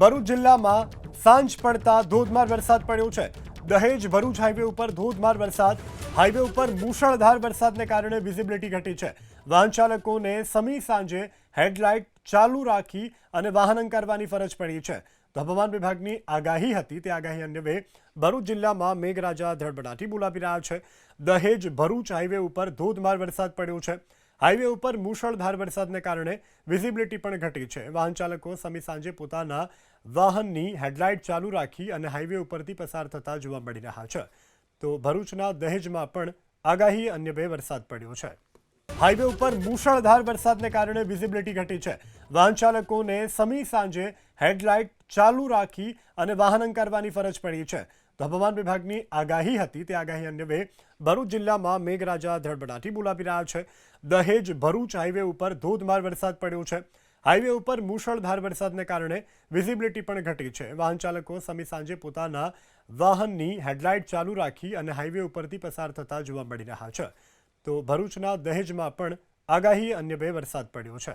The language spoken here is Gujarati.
ભરૂચ જિલ્લામાં સાંજ પડતા ધોધમાર વરસાદ પડ્યો છે. દહેજ ભરૂચ હાઈવે ઉપર ધોધમાર વરસાદ, હાઈવે ઉપર મુશળધાર વરસાદને કારણે વિઝિબિલિટી ઘટી છે. વાહન ચાલકોને સમી સાંજે હેડલાઇટ ચાલુ રાખી અને વાહન અંકારવાની ફરજ પડી છે. તો હવામાન વિભાગની આગાહી હતી, તે આગાહી અન્વયે ભરૂચ જિલ્લામાં મેઘરાજા ધડબડાટી બોલાવી રહ્યા છે. દહેજ ભરૂચ હાઈવે ઉપર ધોધમાર વરસાદ પડ્યો છે. હાઈવે ઉપર મુશળધાર વરસાદને કારણે વિઝિબિલિટી પણ ઘટી છે. વાહન ચાલકો સમી સાંજે પોતાના વાહનની હેડલાઇટ ચાલુ રાખી અને હાઈવે ઉપરથી પસાર થતા જોવા મળી રહ્યા છે. તો ભરૂચના દહેજમાં પણ આગાહી અન્યભે વરસાદ પડ્યો છે. હાઈવે ઉપર મુશળધાર વરસાદને કારણે વિઝિબિલિટી ઘટી છે. વાહન ચાલકોને સમી સાંજે હેડલાઇટ ચાલુ રાખી અને વાહન અંકારવાની ફરજ પડી છે. તો હવામાન વિભાગની આગાહી હતી. તે આગાહી અન્વયે ભરૂચ જિલ્લામાં મેઘરાજા ધડબડાટી બોલાવી રહ્યા છે. દહેજ, ભરૂચ હાઈવે ઉપર ધોધમાર વરસાદ પડ્યો છે. હાઈવે ઉપર મુશળધાર વરસાદને કારણે વિઝિબિલિટી પણ ઘટી છે. વાહન ચાલકો સમી સાંજે પોતાના વાહનની હેડલાઇટ ચાલુ રાખી અને હાઈવે ઉપરથી પસાર થતા જોવા મળી રહ્યા છે. તો ભરૂચના દહેજમાં પણ આગાહી અન્યભે વરસાદ પડ્યો છે.